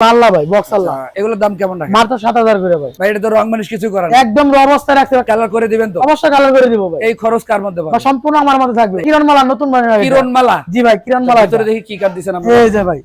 আল্লাহ ভাই বক্স আল্লাহ এগুলোর দাম কেমন রাখেন? মাত্র সাত হাজার করে ভাই। ভাই এটা তো রং মানুষ কিছু করার একদম র অবস্থায় রাখতে কালার করে দিবেন তো? অবশ্যই কালার করে দিব ভাই। এই খরচ কার মধ্যে বা সম্পূর্ণ আমার মধ্যে থাকবে। কিরণ নতুন বানিয়ে রাখবে। জি ভাই কিরণ ভিতরে দেখি কি কাট দিছেন আমরা এই যে ভাই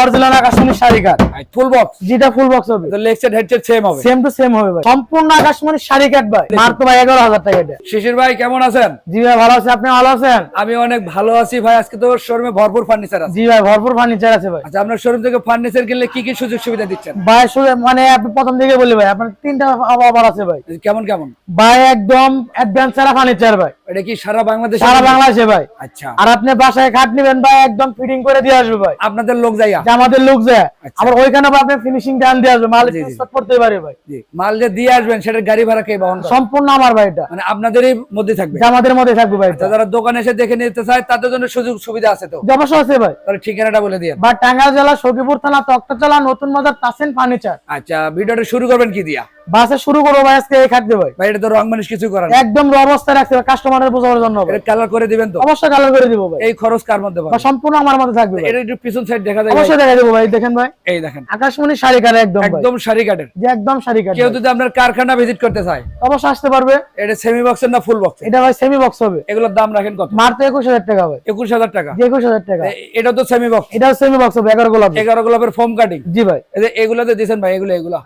অরিজিনাল আকাশমণি শাড়ি কাট ফুল বক্স যেটা ফুল বক্স হবে। তো লেগ সেট হেডসেট সেম হবে। সেম টু সেম হবে ভাই। সম্পূর্ণ আকাশমণি শাড়ি কাট ভাই। মাত্র ভাই এগারো হাজার টাকা এটা। শিশির ভাই কেমন আছেন? জি ভাই ভালো আছে। আপনি ভালো আছেন? আমি অনেক ভালো আছি ভাই। আজকে তো শোরুমে ভরপুর ফার্নিচার আছে। জি ভাই ভরপুর ফার্নিচার আছে ভাই। আচ্ছা আপনার শোরুম থেকে ফার্নিচার কিনলে কি কি সুযোগ সুবিধা দিচ্ছেন? ভাই মানে আপনি প্রথম থেকে বলি ভাই আপনার তিনটা অফার আছে ভাই। কেমন কেমন? ভাই একদম অ্যাডভান্স ছাড়া ফার্নিচার ভাই। এটা কি সারা বাংলাদেশ সারা বাংলাদেশে ভাই। আচ্ছা। আর আপনি বাসায় খাট নিবেন ভাই একদম ফিটিং করে দিয়ে আসবে ভাই। আপনাদের লোক যাইয়া? আমাদের লোক যায় আচ্ছা। আবার ওইখানে আপনি ফিনিশিং টান দিয়ে আসবে মাল জি, জি। করতে পারে ভাই। মাল যে দিয়ে আসবেন সেটার গাড়ি ভাড়া কে বহন সম্পূর্ণ আমার ভাই এটা। মানে আপনাদেরই মধ্যে থাকবে? আমাদের মধ্যে থাকবে ভাই আচ্ছা, যারা দোকানে এসে দেখে নিতে চায় তাদের জন্য সুযোগ সুবিধা আছে তো? অবশ্যই আছে ভাই। তাহলে ঠিকানাটা বলে দিয়ে বা টাঙ্গাইল জেলা সখীপুর থানা তক্তাচলা নতুন বাজার তাসেন ফার্নিচার। আচ্ছা ভিডিওটা শুরু করবেন কি দিয়া? বাসে শুরু করব ভাই আজকে এই খাট ভাই। ভাই এটা তো রং মানুষ কিছু করার একদম র অবস্থায় রাখতে হবে কাস্টমারের বোঝানোর জন্য এটা কালার করে দিবেন তো? অবশ্যই কালার করে দিব ভাই। এই খরচ কার মধ্যে বা সম্পূর্ণ আমার মধ্যে থাকবে এটা একটু পিছন সাইড দেখা যায় অবশ্যই দেখা দেবো ভাই দেখেন ভাই। এই দেখেন। আকাশমণি শাড়ি কাটে একদম ভাই। একদম শাড়ি কাটের যে একদম শাড়ি কাটে কেউ যদি আপনার কারখানা ভিজিট করতে চায় অবশ্যই আসতে পারবে। এটা সেমি বক্সের না ফুল বক্স এটা ভাই সেমি বক্স হবে। এগুলোর দাম রাখেন কত? মারতে একুশ হাজার টাকা ভাই। একুশ হাজার টাকা? যে একুশ হাজার টাকা। এটা তো সেমি বক্স এটাও সেমি বক্স হবে এগারো গোলাপ এগারো গোলাপের ফোম কাটিং জি ভাই। এগুলোতে দিয়েছেন ভাই এগুলো এগুলো।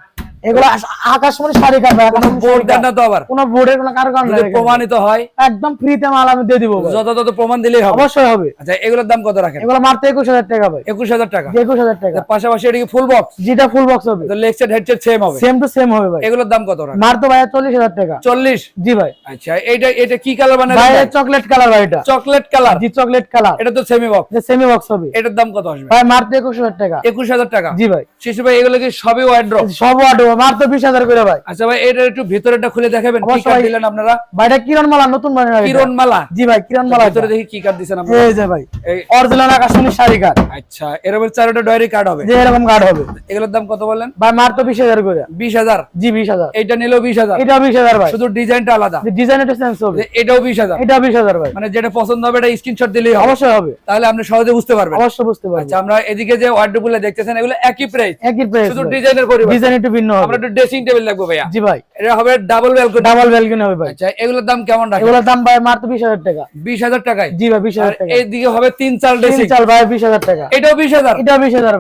এগুলো আকাশমণি শাড়ি কাট ভাই বোর্ড দেন না তো আবার। কোনো বোর্ডের কোনো কারণ যদি প্রমাণিত হয়। একদম ফ্রিতে মাল আমি দিয়ে দিব ভাই। যথাযথ প্রমাণ দিলেই হবে। অবশ্যই হবে। আচ্ছা এগুলোর দাম কত রাখেন? এগুলো মারতে একুশ টাকা ভাই। একুশ হাজার টাকা। যে একুশ হাজার টাকা। পাশাপাশি এটা কি ফুল বক্স যেটা ফুল বক্স হবে। লেগ সেট হেডসেট সেম হবে। সেম টু সেম হবে ভাই। এগুলোর দাম কত রাখেন? মারতো ভাই চল্লিশ হাজার টাকা। চল্লিশ? জি ভাই। আচ্ছা এটা এটা কি কালার ভাই চকলেট কালার ভাই এটা। চকলেট কালার জি চকলেট কালার এটা তো সেমি বক্স সেমি বক্স হবে। এটার দাম কত আসবে? ভাই মারতে একুশ হাজার টাকা। একুশ হাজার টাকা। জি ভাই। শিশু ভাই এগুলো কি সবই ওয়াইড্রপ সব ওয়ার্ড করে ভাই। আচ্ছা ভাই এটা একটু ভিতরেটা খুলে দেখাবেন কি অবশ্যই দিলেন আপনারা? ভাইটা কিরণ নতুন বানিয়ে রাখবে জি ভাই কিরণ ভিতরে এটা। দেখি কি কাঠ দিছেন আপনারা। এই যে ভাই অরিজিনাল আকাশমণি শাড়ি কাট আচ্ছা এরকম চারটা ডয়ারি কার্ড হবে? যে এরকম কার্ড হবে। এগুলোর দাম কত বললেন? ভাই করে। জি নিলেও শুধু ডিজাইনটা আলাদা। চেঞ্জ হবে। এটাও এটা মানে যেটা পছন্দ হবে এটা স্ক্রিনশট দিলেই হবে। অবশ্যই হবে। তাহলে আপনি সহজে বুঝতে পারবেন। অবশ্যই বুঝতে পারবে আচ্ছা আমরা এদিকে যে ওয়ার্ডরোবগুলো দেখতেছেন এগুলো একই প্রাইস একই প্রাইস শুধু ডিজাইনের পরিবর্তন ডিজাইন একটু ভিন্ন আমরা একটু ড্রেসিং টেবিল লাগবে ভাইয়া। জি ভাই। এটা হবে ডাবল ব্যালকনি ডাবল ব্যালকনি হবে ভাই। আচ্ছা এগুলোর দাম কেমন রাখেন? এগুলোর দাম ভাই মাত্র বিশ হাজার টাকা। বিশ হাজার টাকায়? জি ভাই বিশ আর হাজার টাকা এইদিকে হবে তিন চার তিন চাল ভাই বিশ হাজার টাকা। এটাও বিশ হাজার? এটা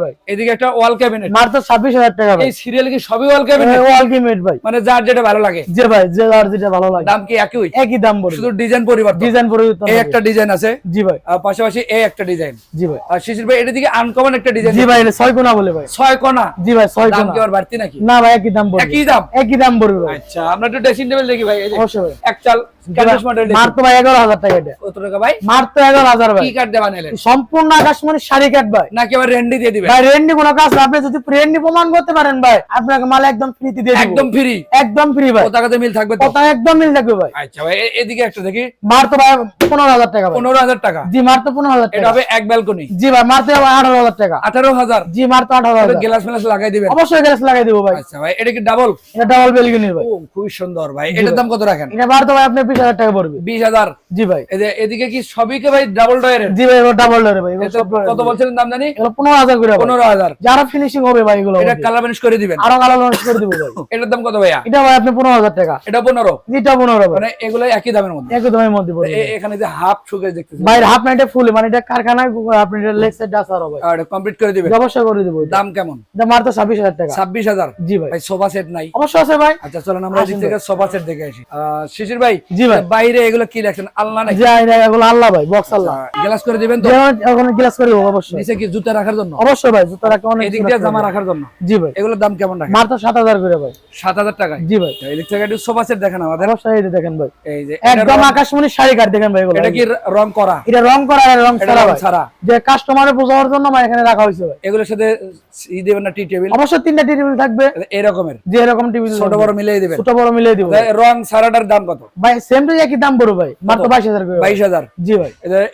ভাই। এদিকে একটা ওয়াল ক্যাবিনেট মাত্র ছাব্বিশ হাজার টাকা ভাই। এই সিরিয়াল কি সবই ওয়াল ক্যাবিনেট আলটিমেট ভাই। মানে যার যেটা ভালো লাগে। যে ভাই যে আর যেটা ভালো লাগে। দাম কি একই? একই দাম পড়বে শুধু ডিজাইন পরিবর্তন। ডিজাইন পরিবর্তন এই একটা ডিজাইন আছে। জি ভাই। আর পাশাপাশি এই একটা ডিজাইন জি ভাই। আর শিশির ভাই এটা দিকে আনকমন একটা ডিজাইন জি ভাই এটা ছয় কোনা বলে ভাই। ছয় কোনা? জি ভাই ছয় দাম কোনা। কি আবার বাড়তি নাকি? না ভাই একই দাম পড়বে। একই দাম? একই দাম পড়বে আচ্ছা আমরা একটু ড্রেসিং টেবিল দেখি ভাই এই যে অবশ্যই এক চাল ক্যান্ডেস মডেল মাত্র ভাই এগারো হাজার টাকা এটা। কত টাকা ভাই? মাত্র এগারো হাজার ভাই। কি কাট নিলেন? সম্পূর্ণ আকাশমণি শাড়ি কাট ভাই। নাকি আবার রেন্ডি দিয়ে দিবেন? ভাই রেন্ডি কোনো কাজ আপনি যদি রেন্ডি প্রমাণ করতে পারেন ভাই আপনাকে মাল একদম ফ্রিতে দিয়ে দিব। একদম ফ্রি একদম ফ্রি ভাই। মিল থাকবে তো? কথা একদম মিল থাকবে ভাই। আচ্ছা ভাই এদিকে একটা দেখি। মার তো ভাই পনেরো হাজার টাকা ভাই। পনেরো হাজার টাকা? জি মার তো পনেরো হাজার এটা টাকা। হবে এক ব্যালকনি জি ভাই মারতে হবে আঠারো হাজার টাকা। আঠারো হাজার? জি মার তো আঠারো হাজার। গ্লাস ফ্লাস লাগাই দিবেন? অবশ্যই গ্যাস লাগাই দিব ভাই। আচ্ছা ভাই এটা কি ডাবল এটা ডাবল ভাই। ও খুবই সুন্দর ভাই। এটার দাম কত রাখেন? এটা তো ভাই আপনি বিশ হাজার টাকা পড়বে। বিশ হাজার? জি ভাই। এদিকে কি সবই কে ভাই ডাবল জি ভাই এগুলো ডাবল ভাই এটা কত বলছিলেন দাম জানি? এগুলো পনেরো হাজার করে ভাই। পনেরো হাজার। যারা ফিনিশিং হবে ভাই এগুলো এটা কালার ম্যানেজ করে দিবেন। আরও কালার করে দিব ভাই। এটার দাম কত ভাইয়া? এটা ভাই আপনি পনেরো হাজার টাকা। এটা পনেরো। যেটা পনেরো ভাই। মানে এগুলো একই দামের মধ্যে। একদমের মধ্যে পড়বে এখানে যে হাফ শুকে দেখতেছি বাইরে হাফ নাইটে ফুল মানে এটা কারখানায় আপনি এটা লেগ সাইড ডাসার হবে আর কমপ্লিট করে দিবেন। অবশ্যই করে দিব দাম কেমন? এটা মাত্র ছাব্বিশ হাজার টাকা। ছাব্বিশ হাজার। জি ভাই। ভাই। সোফা সেট নাই। অবশ্যই আছে ভাই। আচ্ছা চলেন আমরা এদিক থেকে সোফা সেট দেখে আসি। শিশির ভাই জি ভাই। বাইরে এগুলো কি লেখছেন আল্লাহ নাকি জি আইনা এগুলো আল্লাহ ভাই বক্স আল্লাহ গ্লাস করে দিবেন তো? ওখানে গ্লাস করে দেবো অবশ্যই। নিচে কি জুতা রাখার জন্য? অবশ্যই ভাই জুতা রাখা অনেক এদিক দিয়ে জামা রাখার জন্য? জি ভাই। এগুলোর দাম কেমন রাখেন? মাত্র সাত হাজার করে ভাই। সাত হাজার জি ভাই। এদিক থেকে একটু সোফা সেট দেখেন আমাদের। অবশ্যই এই দেখেন ভাই। এই যে একদম রং- আকাশমণি শাড়ি কাট দেখেন ভাই এগুলো। এটা কি রং করা? এটা রং করা আর রং ছাড়া ছাড়া। যে কাস্টমারের বোঝানোর জন্য আমার এখানে রাখা হয়েছে ভাই। এগুলোর সাথে ই দেবেন না টি টেবিল অবশ্যই তিনটা টেবিল থাকবে। এরকমের। যে এরকম টেবিল ছোট বড় মিলিয়ে দিবেন। ছোট বড় মিলিয়ে দিব। রং ছাড়াটার দাম কত? ভাই সেম একই দাম বড় ভাই। মাত্র বাইশ হাজার করে। ভাই। বাইশ হাজার? জি ভাই।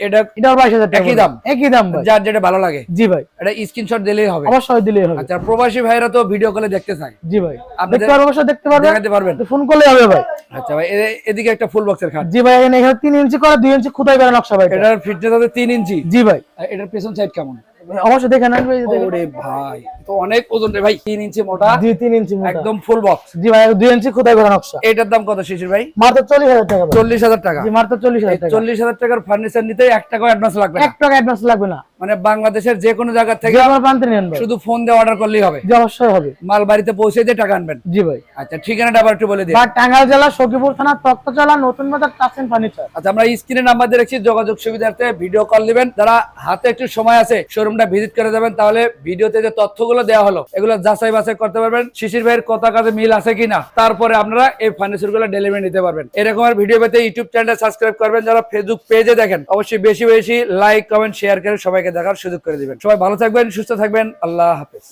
এটা হাজার টাকা একই দাম? একই দাম ভাই। যার যেটা ভালো লাগে। জি ভাই। এটা স্ক্রিনশট দিলেই হবে। অবশ্যই দিলেই হবে। আচ্ছা প্রবাসী ভাইরা তো ভিডিও কলে দেখতে চায়। জি ভাই। আপনি দেখতে পারবে অবশ্যই দেখতে পারবে। দেখাতে পারবেন। ফোন করলে হবে ভাই। আচ্ছা ভাই এদিকে একটা ফুল বক্সের খাট। জি ভাই এখানে এখানে তিন ইঞ্চি করে দুই ইঞ্চি খুদাই করে নকশা ভাই। এটা। এটার ফিটনেস আছে তিন ইঞ্চি জি ভাই। এটার পেছন সাইড কেমন? অবশ্যই দেখে নেন ভাই, দেখেন। ওরে ভাই তো অনেক ওজন রে ভাই তিন ইঞ্চি মোটা দুই তিন ইঞ্চি মোটা। একদম ফুল বক্স জি ভাই দুই ইঞ্চি খোদাই করা নকশা। এটার দাম কত শিশির ভাই? মাত্র চল্লিশ হাজার টাকা ভাই। চল্লিশ হাজার টাকা। জি মাত্র টাকা। টাকার ফার্নিচার নিতে টাকাও অ্যাডভান্স লাগবে না। টাকা অ্যাডভান্স লাগবে না। মানে বাংলাদেশের যে কোনো জায়গা থেকে আমার প্রান্তে নেন ভাই। শুধু ফোন দিয়ে অর্ডার করলেই হবে। জি অবশ্যই হবে। মাল বাড়িতে পৌঁছে দিয়ে টাকা আনবেন। জি ভাই। আচ্ছা ঠিকানাটা আবার একটু বলে দিন। বা টাঙ্গাইল জেলা সখীপুর থানা তক্তচালা নতুন বাজার টাসেন ফার্নিচার আচ্ছা আমরা স্ক্রিনে নাম্বার দিয়ে রাখছি যোগাযোগ সুবিধার্থে ভিডিও কল দিবেন যারা হাতে একটু সময় আছে শোরুমটা ভিজিট করে যাবেন, তাহলে ভিডিওতে যে তথ্যগুলো দেওয়া হলো, এগুলো যাচাই বাছাই করতে পারবেন। শিশির ভাইয়ের কথা কাজে মিল আছে কিনা, তারপরে আপনারা এই ফার্নিচারগুলো ডেলিভারি নিতে পারবেন। এরকম ভিডিও পেতে ইউটিউব চ্যানেলটা সাবস্ক্রাইব করবেন, যারা ফেসবুক পেজে দেখেন, অবশ্যই বেশি বেশি লাইক কমেন্ট শেয়ার করে সবাইকে দেখার সুযোগ করে দিবেন। সবাই ভালো থাকবেন, সুস্থ থাকবেন, আল্লাহ হাফেজ।